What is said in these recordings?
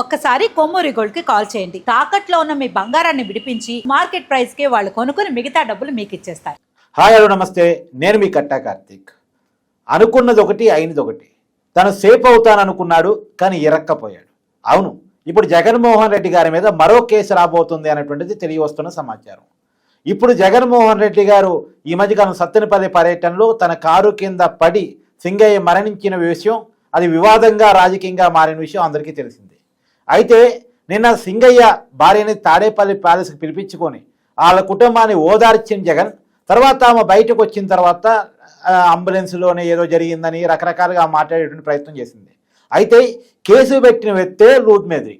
ఒక్కసారి కొమ్మూరి గోల్డ్కి కాల్ చేయండి. తాకట్లో ఉన్న మీ బంగారాన్ని విడిపించి మార్కెట్ ప్రైస్కి వాళ్ళు కొనుక్కుని మిగతా డబ్బులు మీకు ఇచ్చేస్తారు. హాయ్ హలో నమస్తే. నేను మీ కట్టా కార్తీక్. అనుకున్నది ఒకటి అయినది ఒకటి. తను సేఫ్ అవుతాననుకున్నాడు కానీ ఇరక్కపోయాడు. అవును ఇప్పుడు జగన్మోహన్ రెడ్డి గారి మీద మరో కేసు రాబోతుంది అనేటువంటిది తెలియవస్తున్న సమాచారం. ఇప్పుడు జగన్మోహన్ రెడ్డి గారు ఈ మధ్యకాలం సత్తెనపల్లి పర్యటనలో తన కారు కింద పడి సింగయ్య మరణించిన విషయం అది వివాదంగా రాజకీయంగా మారిన విషయం అందరికీ తెలిసిందే. అయితే నిన్న సింగయ్య భార్యని తాడేపల్లి ప్యాలెస్కి పిలిపించుకొని వాళ్ళ కుటుంబాన్ని ఓదార్చిన జగన్. తర్వాత ఆమె బయటకు వచ్చిన తర్వాత అంబులెన్స్లోనే ఏదో జరిగిందని రకరకాలుగా మాట్లాడేటువంటి ప్రయత్నం చేసింది. అయితే కేసు పెట్టిన వ్యక్తే లూట్ మేద్రి.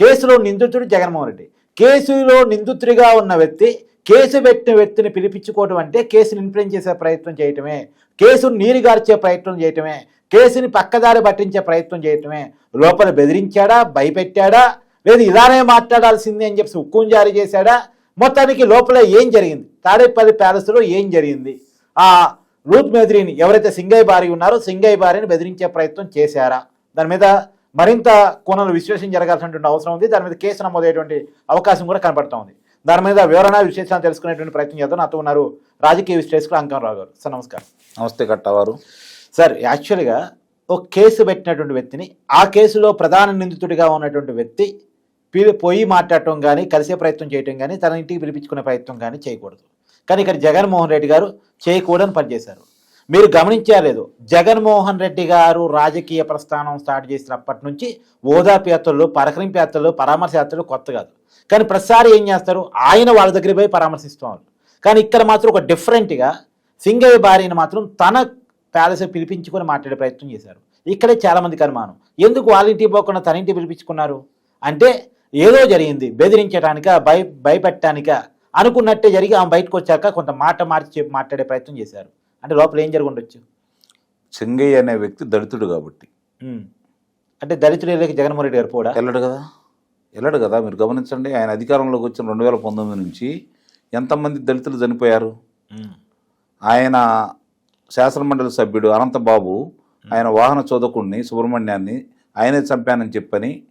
కేసులో నిందితుడు జగన్మోహన్ రెడ్డి. కేసులో నిందితుడిగా ఉన్న వ్యక్తి కేసు పెట్టిన వ్యక్తిని పిలిపించుకోవడం అంటే కేసును ఇన్ఫ్లుయెన్స్ చేసే ప్రయత్నం చేయటమే. కేసును నీరుగార్చే ప్రయత్నం చేయటమే. కేసుని పక్కదారి పట్టించే ప్రయత్నం చేయటమే. లోపల బెదిరించాడా? భయపెట్టాడా? లేదు ఇలానే మాట్లాడాల్సింది అని చెప్పి హుక్కుం జారీ చేశాడా? మొత్తానికి లోపల ఏం జరిగింది? తాడేపల్లి ప్యాలెస్లో ఏం జరిగింది? ఆ రూత్ మెదిరిని ఎవరైతే సింగయ్య భార్య ఉన్నారో సింగయ్య భార్యని బెదిరించే ప్రయత్నం చేశారా? దాని మీద మరింత కోణాలు విశ్లేషణ జరగాల్సినటువంటి అవసరం ఉంది. దాని మీద కేసు నమోదయ్యేటువంటి అవకాశం కూడా కనపడుతూ ఉంది. దాని మీద వివరణ విశేషాలు తెలుసుకునేటువంటి ప్రయత్నం చేద్దాం. నాతో ఉన్నారు రాజకీయ విశ్లేషకులు అంకం గారు. సార్ నమస్కారం. నమస్తే కట్టవారు సార్ యాక్చువల్గా ఒక కేసు పెట్టినటువంటి వ్యక్తిని ఆ కేసులో ప్రధాన నిందితుడిగా ఉన్నటువంటి వ్యక్తి పోయి మాట్లాడటం కానీ కలిసే ప్రయత్నం చేయటం కానీ తన ఇంటికి పిలిపించుకునే ప్రయత్నం కానీ చేయకూడదు. కానీ ఇక్కడ జగన్మోహన్ రెడ్డి గారు చేయకూడదని పనిచేశారు. మీరు గమనించాలేదు జగన్మోహన్ రెడ్డి గారు రాజకీయ ప్రస్థానం స్టార్ట్ చేసినప్పటి నుంచి ఓదార్పు యాత్రలు పరకరింపు యాత్రలు పరామర్శ యాత్రలు కొత్త కాదు. కానీ ప్రతిసారి ఏం చేస్తారు? ఆయన వాళ్ళ దగ్గర పోయి పరామర్శిస్తున్నారు కానీ ఇక్కడ మాత్రం ఒక డిఫరెంట్గా సింగయ్య భార్యని మాత్రం తన ప్యాలెస్ పిలిపించుకొని మాట్లాడే ప్రయత్నం చేశారు. ఇక్కడే చాలామందికి అనుమానం. ఎందుకు వాళ్ళ ఇంటికి పోకుండా తన ఇంటికి పిలిపించుకున్నారు? అంటే ఏదో జరిగింది. బెదిరించడానిక భయ భయపెట్టడానిక అనుకున్నట్టే జరిగి ఆమె బయటకు వచ్చాక కొంత మాట మార్చి చెప్పి మాట్లాడే ప్రయత్నం చేశారు. అంటే లోపల ఏం జరిగి ఉండొచ్చు? చెంగయ్య అనే వ్యక్తి దళితుడు కాబట్టి. అంటే దళితులకి జగన్మోహన్ రెడ్డి గారు కూడా వెళ్ళడు కదా. వెళ్ళడు కదా మీరు గమనించండి ఆయన అధికారంలోకి వచ్చిన రెండు వేల పంతొమ్మిది నుంచి ఎంతమంది దళితులు చనిపోయారు. ఆయన శాసనమండలి సభ్యుడు అనంతబాబు ఆయన వాహన చోదకుడిని సుబ్రహ్మణ్యాన్ని ఆయనే చంపానని చెప్పని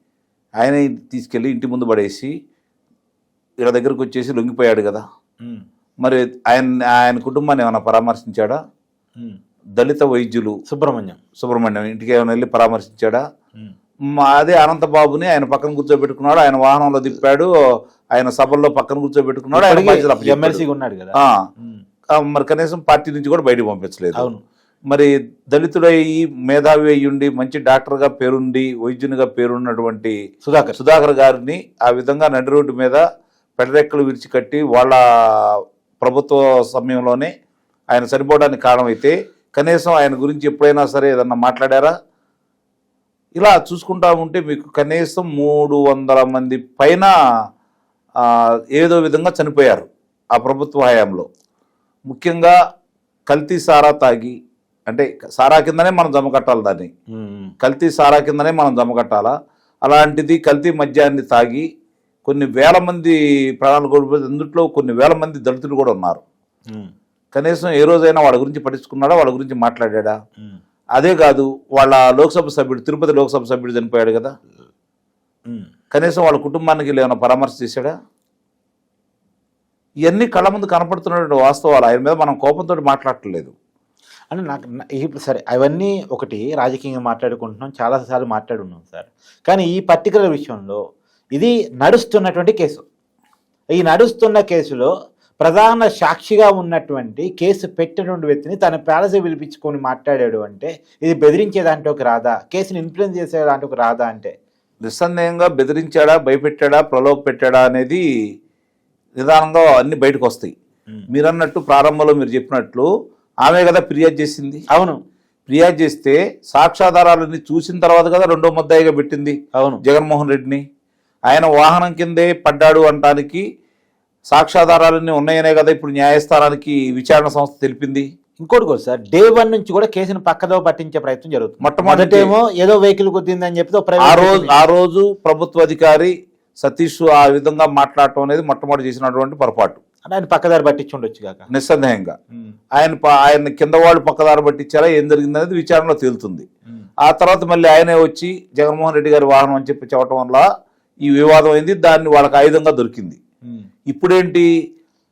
ఆయనే తీసుకెళ్ళి ఇంటి ముందు పడేసి వీళ్ళ దగ్గరకు వచ్చేసి లొంగిపోయాడు కదా. మరి ఆయన ఆయన కుటుంబాన్ని ఏమైనా పరామర్శించాడా. దళిత వైద్యులు సుబ్రహ్మణ్యం. సుబ్రహ్మణ్యం ఇంటికి ఏమైనా వెళ్ళి పరామర్శించాడా? అదే అనంతబాబుని ఆయన పక్కన కూర్చోబెట్టుకున్నాడు. ఆయన వాహనంలో తిప్పాడు. ఆయన సభల్లో పక్కన కూర్చోబెట్టుకున్నాడు. ఆయన. ఎమ్మెల్సీగా ఉన్నాడు కదా. మరి కనీసం పార్టీ నుంచి కూడా బయటకు పంపించలేదు. అవును. మరి దళితుడయ్యి మేధావి అయ్యుండి మంచి డాక్టర్గా పేరుండి వైద్యునిగా పేరున్నటువంటి సుధాకర్. సుధాకర్ గారిని ఆ విధంగా నడి రోడ్డు మీద పెడరెక్కలు విరిచి కట్టి వాళ్ళ ప్రభుత్వ సమయంలోనే ఆయన చనిపోవడానికి కారణమైతే కనీసం ఆయన గురించి ఎప్పుడైనా సరే ఏదన్నా మాట్లాడారా? ఇలా చూసుకుంటా ఉంటే మీకు కనీసం మూడు వందల మంది పైన ఏదో విధంగా చనిపోయారు ఆ ప్రభుత్వ హయాంలో ముఖ్యంగా కల్తీ సారా తాగి అంటే సారా కిందనే మనం జమ కట్టాలి దాన్ని. కల్తీ సారా కిందనే మనం జమ కట్టాలా అలాంటిది కల్తీ మద్యాన్ని తాగి కొన్ని వేల మంది ప్రాణాలు కోల్పోతే అందుట్లో కొన్ని వేల మంది దళితులు కూడా ఉన్నారు. కనీసం ఏ రోజైనా వాళ్ళ గురించి పట్టించుకున్నాడా వాళ్ళ గురించి మాట్లాడా. అదే కాదు వాళ్ళ లోక్సభ సభ్యుడు తిరుపతి లోక్సభ సభ్యుడు చనిపోయాడు కదా. కనీసం వాళ్ళ కుటుంబానికి ఏమైనా పరామర్శ చేశాడా? ఇవన్నీ కళ్ళ ముందు కనపడుతున్నటువంటి వాస్తవాలు. ఆయన మీద మనం కోపంతో మాట్లాడట్లేదు. అంటే నాకు ఇప్పుడు సరే అవన్నీ ఒకటి రాజకీయంగా మాట్లాడుకుంటున్నాం చాలాసార్లు మాట్లాడున్నాం సార్. కానీ ఈ పర్టికులర్ విషయంలో ఇది నడుస్తున్నటువంటి కేసు. ఈ నడుస్తున్న కేసులో ప్రధాన సాక్షిగా ఉన్నటువంటి కేసు పెట్టినటువంటి వ్యక్తిని తన ప్యాలెస్ పిలిపించుకొని మాట్లాడాడు అంటే ఇది బెదిరించే దాంట్లోకి రాదా కేసుని ఇన్ఫ్లుయెన్స్ చేసే దాంట్లోకి రాదా అంటే. నిస్సందేహంగా బెదిరించాడా భయపెట్టాడా ప్రలోభ పెట్టాడా అనేది నిదానంగా అన్ని బయటకు వస్తాయి. మీరు అన్నట్టు ప్రారంభంలో మీరు చెప్పినట్లు ఆమె కదా ఫిర్యాదు చేసింది. అవును. ఫిర్యాదు చేస్తే సాక్ష్యాధారాలన్నీ చూసిన తర్వాత కదా రెండో ముద్దాయిగా పెట్టింది అవును. జగన్మోహన్ రెడ్డిని. ఆయన వాహనం కిందే పడ్డాడు అనటానికి సాక్ష్యాధారాలన్నీ ఉన్నాయనే కదా ఇప్పుడు న్యాయస్థానానికి విచారణ సంస్థ తెలిపింది. ఇంకోటి కూడా సార్ డే వన్ నుంచి కూడా కేసును పక్కదో పట్టించే ప్రయత్నం జరుగుతుంది. మొట్టమొదటి- మొదటేమో ఏదో వెహికల్ గుద్దిందని చెప్పి ఆ రోజు ఆ రోజు ప్రభుత్వ అధికారి సతీష్ ఆ విధంగా మాట్లాడటం అనేది మొట్టమొదటి చేసినటువంటి పొరపాటు. అంటే ఆయన పక్కదారి పట్టించి ఉండొచ్చు కాక. నిస్సందేహంగా. ఆయన ఆయన కింద వాళ్ళు పక్కదారి పట్టించారా ఏం జరిగింది అనేది విచారణలో తేలుతుంది. ఆ తర్వాత మళ్ళీ ఆయనే వచ్చి జగన్మోహన్ రెడ్డి గారి వాహనం అని చెప్పి చెప్పడం వల్ల ఈ వివాదం అయింది దాన్ని వాళ్ళకి ఆయుధంగా దొరికింది. ఇప్పుడేంటి?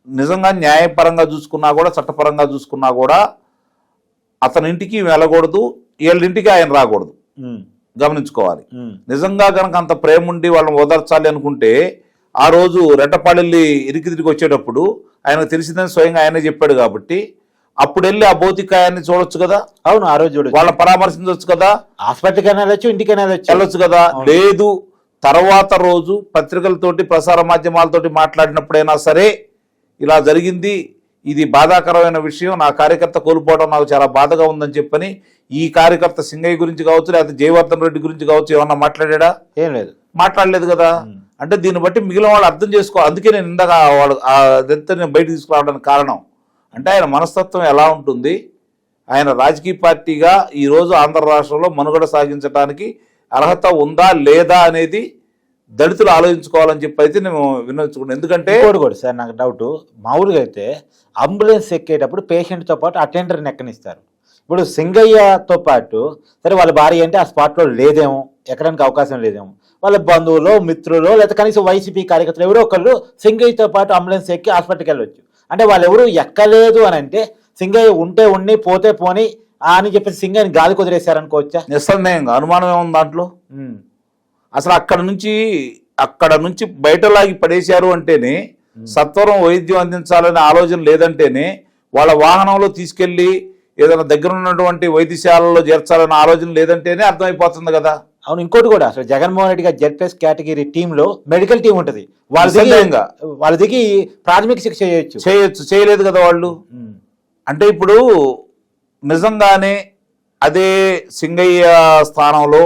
నిజంగా న్యాయపరంగా చూసుకున్నా కూడా చట్టపరంగా చూసుకున్నా కూడా అతని ఇంటికి వెళ్ళకూడదు వీళ్ళ ఇంటికి ఆయన రాకూడదు. గమనించుకోవాలి. నిజంగా కనుక అంత ప్రేమ ఉండి వాళ్ళని ఓదార్చాలి అనుకుంటే ఆ రోజు రెట్టపాళెల్లి ఇరికి తిరిగి వచ్చేటప్పుడు ఆయనకు తెలిసిందని స్వయంగా ఆయనే చెప్పాడు కాబట్టి అప్పుడు వెళ్ళి ఆ భౌతికాయాన్ని చూడొచ్చు కదా? అవును ఆ రోజు చూడొచ్చు. వాళ్ళ పరామర్శించవచ్చు కదా? హాస్పిటల్కైనా వెళ్ళొచ్చు ఇంటికైనా వెళ్ళొచ్చు. కదా? లేదు తర్వాత రోజు పత్రికలతోటి ప్రసార మాధ్యమాలతోటి మాట్లాడినప్పుడైనా సరే ఇలా జరిగింది. ఇది బాధాకరమైన విషయం. నా కార్యకర్త కోల్పోవడం నాకు చాలా బాధగా ఉందని చెప్పని ఈ కార్యకర్త సింగయ్య గురించి కావచ్చు లేకపోతే జయవర్ధన్ రెడ్డి గురించి కావచ్చు ఏమన్నా మాట్లాడా ఏం లేదు. మాట్లాడలేదు కదా. అంటే దీన్ని బట్టి మిగిలిన వాళ్ళు అర్థం చేసుకో అందుకే నేను ఇందాక వాళ్ళు ఆ అదంతా నేను బయట తీసుకురావడానికి కారణం. అంటే ఆయన మనస్తత్వం ఎలా ఉంటుంది? ఆయన రాజకీయ పార్టీగా ఈరోజు ఆంధ్ర రాష్ట్రంలో మనుగడ సాగించడానికి అర్హత ఉందా లేదా అనేది దళితులు ఆలోచించుకోవాలని చెప్పి అయితే నేను విన్నవించుకున్నాను. ఎందుకంటే కూడా సార్ నాకు డౌట్. మామూలుగా అయితే అంబులెన్స్ ఎక్కేటప్పుడు పేషెంట్తో పాటు అటెండర్ని ఎక్కనిస్తారు. ఇప్పుడు సింగయ్యతో పాటు సరే వాళ్ళ భార్య అంటే ఆ స్పాట్లో లేదేమో ఎక్కడానికి అవకాశం లేదేమో. వాళ్ళ బంధువులు మిత్రులు లేదా కనీసం వైసీపీ కార్యకర్తలు ఎవరో ఒకళ్ళు సింగయ్యతో పాటు అంబులెన్స్ ఎక్కి హాస్పిటల్కి వెళ్ళొచ్చు. అంటే వాళ్ళు ఎవరు ఎక్కలేదు అని అంటే సింగయ్య ఉంటే ఉండి పోతే పోని అని చెప్పేసి సింగయ్యని గాలి కుదిరేశారనుకోవచ్చా నిస్సందేహంగా. అనుమానం ఏముంది దాంట్లో. అసలు అక్కడ నుంచి అక్కడ నుంచి బయటలాగి పడేశారు అంటేనే సత్వరం వైద్యం అందించాలనే ఆలోచన లేదంటేనే వాళ్ళ వాహనంలో తీసుకెళ్ళి ఏదైనా దగ్గర ఉన్నటువంటి వైద్యశాలలో చేర్చాలనే ఆలోచన లేదంటేనే అర్థమైపోతుంది కదా. అవును ఇంకోటి కూడా. అసలు జగన్మోహన్ రెడ్డి గారి జెడ్ప్లస్ కేటగిరీ టీంలో మెడికల్ టీం ఉంటది. వాళ్ళ. వాళ్ళ దిగి ప్రాథమిక శిక్ష చేయొచ్చు. చేయొచ్చు. చేయలేదు కదా వాళ్ళు. అంటే ఇప్పుడు నిజంగానే అదే సింగయ్య స్థానంలో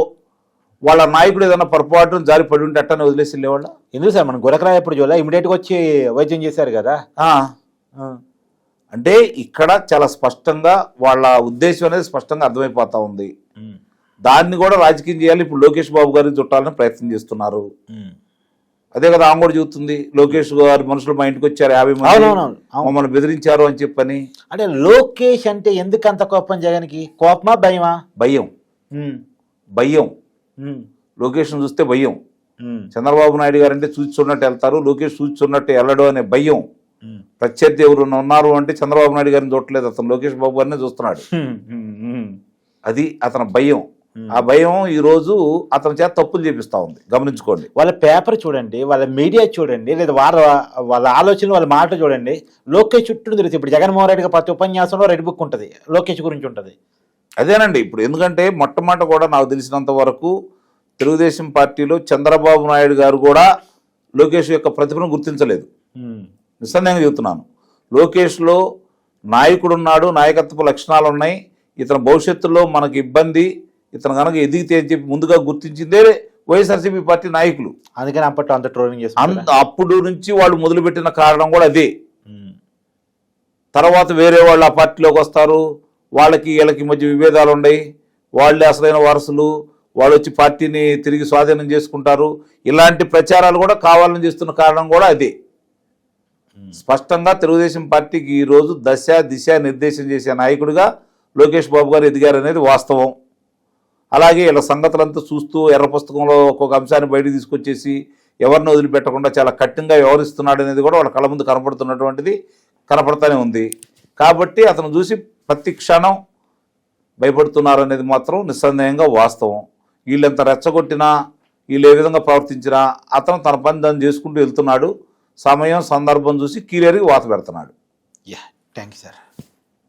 వాళ్ళ నాయకుడు ఏదైనా పొరపాటున జారి పడి ఉంటే అట్టనే వదిలేసి వెళ్ళేవాళ్ళ? ఎందుకు సార్? మనం గురకరాయ ఎప్పుడు చూడాలి ఇమీడియట్గా వచ్చి వైద్యం చేశారు కదా. అంటే ఇక్కడ చాలా స్పష్టంగా వాళ్ళ ఉద్దేశం అనేది స్పష్టంగా అర్థమైపోతా ఉంది. దాన్ని కూడా రాజకీయం చేయాలి. ఇప్పుడు లోకేష్ బాబు గారిని చుట్టాలని ప్రయత్నం చేస్తున్నారు. అదే కదా ఆమె కూడా చెబుతుంది లోకేష్ గారి మనుషులు మా ఇంటికి వచ్చారు యాభై మంది. మమ్మల్ని బెదిరించారు అని చెప్పని అంటే లోకేష్ అంటే ఎందుకు అంత కోపం జగన్కి కోపమా భయమా భయం. భయం ఉమ్. లోకేష్ను చూస్తే భయం. చంద్రబాబు నాయుడు గారు అంటే చూసి చూడనట్టు వెళ్తారు లోకేష్ చూసి చూడనట్టు వెళ్ళడం అనే భయం. ప్రత్యర్థి ఎవరు ఉన్నారు అంటే చంద్రబాబు నాయుడు గారిని చూడట్లేదు అతను లోకేష్ బాబు గారినే చూస్తున్నాడు. అది అతని భయం ఆ భయం ఈ రోజు అతని చేత తప్పులు చేపిస్తా ఉంది. గమనించుకోండి. వాళ్ళ పేపర్ చూడండి వాళ్ళ మీడియా చూడండి లేదా వాళ్ళ వాళ్ళ ఆలోచనలు వాళ్ళ మాట చూడండి. లోకేష్ చుట్టూ తిరుగుతుంది ఇప్పుడు జగన్మోహన్ రెడ్డి గారి ప్రతి ఉపన్యాసంలో రెడ్ బుక్ ఉంటుంది లోకేష్ గురించి ఉంటుంది. అదేనండి ఇప్పుడు ఎందుకంటే మొట్టమొదట కూడా నాకు తెలిసినంత వరకు తెలుగుదేశం పార్టీలో చంద్రబాబు నాయుడు గారు కూడా లోకేష్ యొక్క ప్రతిభను గుర్తించలేదు. నిస్సందేహంగా చెబుతున్నాను. లోకేష్లో నాయకుడు ఉన్నాడు నాయకత్వ లక్షణాలు ఉన్నాయి ఇతని భవిష్యత్తులో మనకి ఇబ్బంది ఇతను కనుక ఎదిగితే అని చెప్పి ముందుగా గుర్తించిందే వైఎస్ఆర్సీపీ పార్టీ నాయకులు. అందుకని అప్పట్లో అంత ట్రోలింగ్ చేస్తారు అప్పుడు నుంచి వాళ్ళు మొదలుపెట్టిన కారణం కూడా అదే. తర్వాత వేరే వాళ్ళు ఆ పార్టీలోకి వస్తారు. వాళ్ళకి వీళ్ళకి మధ్య విభేదాలు ఉన్నాయి. వాళ్ళే అసలైన వారసులు. వాళ్ళు వచ్చి పార్టీని తిరిగి స్వాధీనం చేసుకుంటారు. ఇలాంటి ప్రచారాలు కూడా కావాలని చేస్తున్న కారణం కూడా అదే. స్పష్టంగా తెలుగుదేశం పార్టీకి ఈ రోజు దశ దిశ నిర్దేశం చేసే నాయకుడిగా లోకేష్ బాబు గారు ఎదిగారు అనేది వాస్తవం. అలాగే ఇలా సంగతులంతా చూస్తూ ఎర్ర పుస్తకంలో ఒక్కొక్క అంశాన్ని బయటకు తీసుకొచ్చేసి ఎవరిని వదిలిపెట్టకుండా చాలా కఠినంగా వ్యవహరిస్తున్నాడు అనేది కూడా వాళ్ళ కళ్ళ ముందు కనపడుతున్నటువంటిది కనపడతానే ఉంది. కాబట్టి అతను చూసి ప్రతి క్షణం భయపడుతున్నారు అనేది మాత్రం నిస్సందేహంగా వాస్తవం. వీళ్ళెంత రెచ్చగొట్టినా వీళ్ళు ఏ విధంగా ప్రవర్తించినా అతను తన పని దాన్ని చేసుకుంటూ వెళ్తున్నాడు. సమయం సందర్భం చూసి క్లియర్గా వాత పెడుతున్నాడు. Yeah thank you sir.